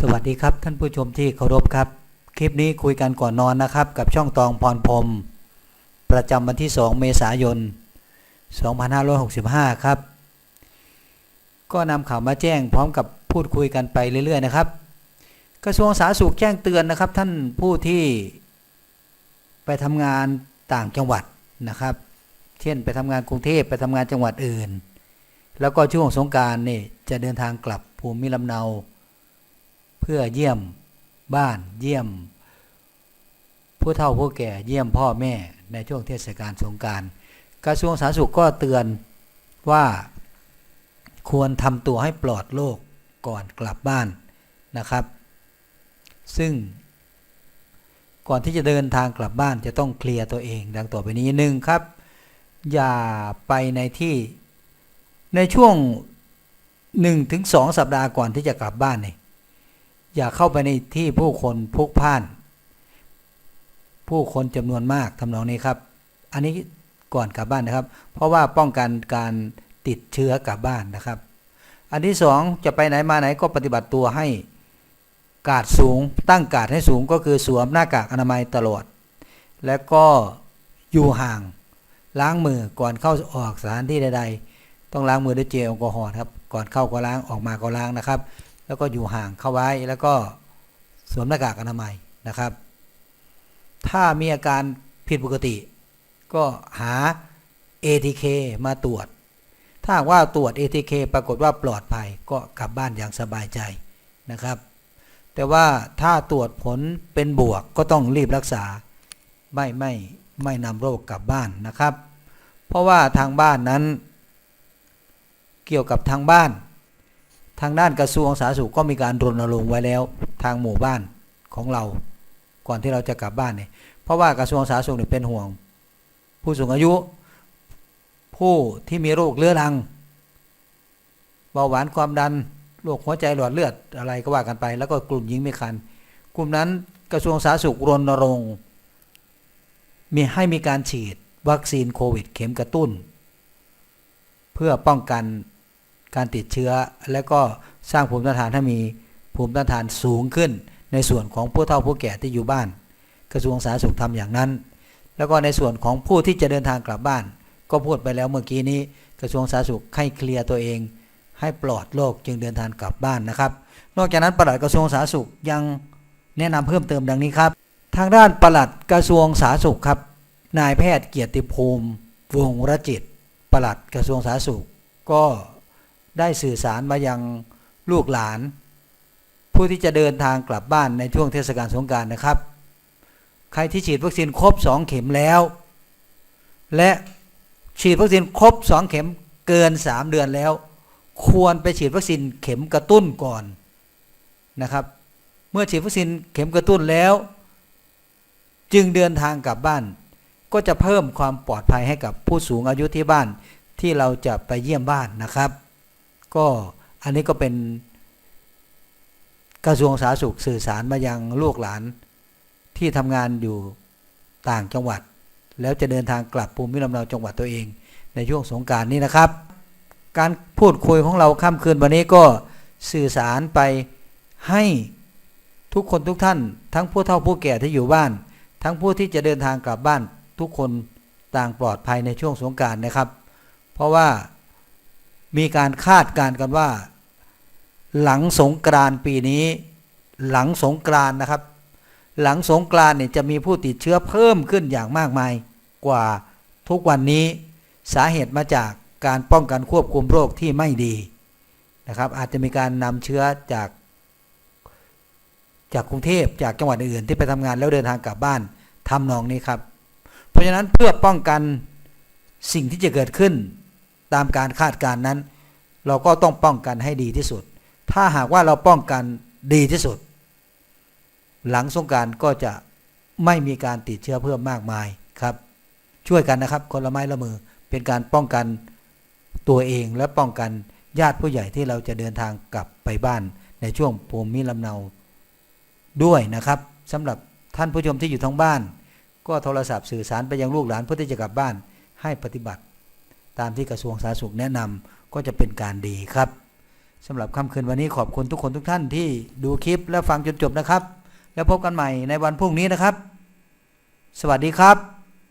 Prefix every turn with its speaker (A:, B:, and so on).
A: สวัสดีครับท่านผู้ชมที่เคารพครับ คลิปนี้คุยกันก่อนนอนนะครับ กับช่องตองพรพรมประจำวันที่ 2 เมษายน 2565 ครับ ก็นำข่าวมาแจ้งพร้อมกับพูดคุยกันไปเรื่อย ๆ นะครับ กระทรวงสาธารณสุขแจ้งเตือนนะครับ ท่านผู้ที่ไปทำงานต่างจังหวัดนะครับ เช่นไปทำงานกรุงเทพไปทำงานจังหวัดอื่น แล้วก็ช่วงสงการนี่จะเดินทางกลับภูมิลำเนา เพื่อเยี่ยมบ้านเยี่ยม ผู้เฒ่าผู้แก่เยี่ยมพ่อแม่ในช่วงเทศกาลสงการกระทรวงสาธารณสุขก็เตือนว่าควรทำตัวให้ปลอดโรคก่อนกลับบ้านนะครับ ซึ่ง ก่อนที่จะเดินทางกลับบ้านจะต้องเคลียร์ตัวเอง ดังต่อไปนี้หนึ่งครับ อย่าไปในที่ในช่วง 1-2ถึง2สัปดาห์ก่อนที่จะกลับบ้านเนี่ย อย่าเข้าไปในที่ผู้คนพลุกพ่าน ผู้คนจำนวนมากทำนองนี้ครับ อันนี้ก่อนกลับบ้านนะครับ เพราะว่าป้องกันการติดเชื้อกลับบ้านนะครับ อันที่สองจะไปไหนมาไหนก็ปฏิบัติตัวให้กาดสูง ตั้งกาดให้สูงก็คือสวมหน้ากากอนามัยตลอด และก็อยู่ห่างล้างมือก่อนเข้าออกสถานที่ใด ๆ ต้องล้างมือด้วยเจลแอลกอฮอล์ครับ ก่อนเข้าก็ล้างออกมาก็ล้างนะครับ แล้วก็อยู่ห่างเข้าไว้แล้วก็สวมหน้ากากอนามัยนะครับ ถ้ามีอาการผิดปกติ ก็หา ATK มาตรวจ ถ้าหากว่าตรวจ ATK ปรากฏว่าปลอดภัยก็กลับบ้านอย่างสบายใจนะครับ แต่ว่าถ้าตรวจผลเป็นบวกก็ต้องรีบรักษาไม่ไม่ไม่นำโรคกลับบ้านนะครับ เพราะว่าทางบ้านนั้น เกี่ยวกับทางบ้าน ทางด้านกระทรวงสาธารณสุขก็มีการรณรงค์ไว้แล้วทางหมู่บ้านของเรา ก่อนที่เราจะกลับบ้านเนี่ยเพราะว่ากระทรวงสาธารณสุขเนี่ยเป็นห่วง ผู้สูงอายุ ผู้ที่มีโรคเรื้อรังเบาหวานความดันโรคหัวใจหลอดเลือดอะไรก็ว่ากันไป แล้วก็กลุ่มหญิงไม่คันกลุ่มนั้นกระทรวงสาธารณสุขรณรงค์มีให้มีการฉีดวัคซีนโควิด เข็มกระตุ้น เพื่อป้องกัน การติดเชื้อ และก็สร้างภูมิต้านทานให้มีภูมิต้านทานสูงขึ้น ในส่วนของผู้เฒ่าผู้แก่ที่อยู่บ้าน กระทรวงสาธารณสุขทำอย่างนั้น แล้วก็ในส่วนของผู้ที่จะเดินทางกลับบ้าน ก็พูดไปแล้วเมื่อกี้นี้ กระทรวงสาธารณสุขให้เคลียร์ตัวเอง ให้ปลอดโรคจึงเดินทางกลับบ้านนะครับ นอกจากนั้นปลัดกระทรวงสาธารณสุขยังแนะนำเพิ่มเติมดังนี้ครับ ทางด้านปลัดกระทรวงสาธารณสุขครับ นายแพทย์เกียรติภูมิวงรจิตปลัดกระทรวงสาธารณสุข ก็ ได้สื่อสารมายังลูกหลาน ผู้ที่จะเดินทางกลับบ้านในช่วงเทศกาลสงการนะครับ ใครที่ฉีดวัคซีนครบ 2 เข็มแล้ว และฉีดวัคซีนครบ 2 เข็มเกิน 3 เดือนแล้ว ควรไปฉีดวัคซีนเข็มกระตุ้นก่อนนะครับ เมื่อฉีดวัคซีนเข็มกระตุ้นแล้ว จึงเดินทางกลับบ้าน ก็จะเพิ่มความปลอดภัยให้กับผู้สูงอายุที่บ้านที่เราจะไปเยี่ยมบ้านนะครับ ก็อันนี้ก็เป็นกระทรวงสาธารณสุขสื่อสารมายังลูกหลานที่ทำงานอยู่ต่างจังหวัด แล้วจะเดินทางกลับภูมิลำเนาจังหวัดตัวเอง ในช่วงสงการนี้นะครับ การพูดคุยของเราค่ำคืนวันนี้ก็สื่อสารไปให้ทุกคนทุกท่าน ทั้งผู้เฒ่าผู้แก่ที่อยู่บ้าน ทั้งผู้ที่จะเดินทางกลับบ้านทุกคนต่างปลอดภัยในช่วงสงการนะครับ เพราะว่า มีการคาดการณ์กันว่า หลังสงกรานปีนี้ หลังสงกรานนะครับ หลังสงกรานเนี่ยจะมีผู้ติดเชื้อเพิ่มขึ้นอย่างมากมายกว่าทุกวันนี้สาเหตุมาจากการป้องกันควบคุมโรคที่ไม่ดีนะครับ อาจจะมีการนำเชื้อจาก จากกรุงเทพจากจังหวัดอื่นที่ไปทำงานแล้วเดินทางกลับบ้านทำนองนี้ครับ เพราะฉะนั้นเพื่อป้องกันสิ่งที่จะเกิดขึ้นตามการคาดการณ์นั้น เราก็ต้องป้องกันให้ดีที่สุด ถ้าหากว่าเราป้องกันดีที่สุด หลังสงการก็จะไม่มีการติดเชื้อเพิ่มมากมายครับ ช่วยกันนะครับคนละไม้ละมือเป็นการป้องกันตัวเองและป้องกันญาติผู้ใหญ่ที่เราจะเดินทางกลับไปบ้านในช่วงภูมิลำเนาด้วยนะครับสำหรับท่านผู้ชมที่อยู่ทั้งบ้าน ก็โทรศัพท์สื่อสารไปยังลูกหลานเพื่อที่จะกลับบ้านให้ปฏิบัติ ตามที่กระทรวงสาธารณสุขแนะนำ ก็จะเป็นการดีครับสำหรับค่ำคืนวันนี้ขอบคุณทุกคนทุกท่านที่ดูคลิปและฟังจนจบนะครับ แล้วพบกันใหม่ในวันพรุ่งนี้นะครับ สวัสดีครับ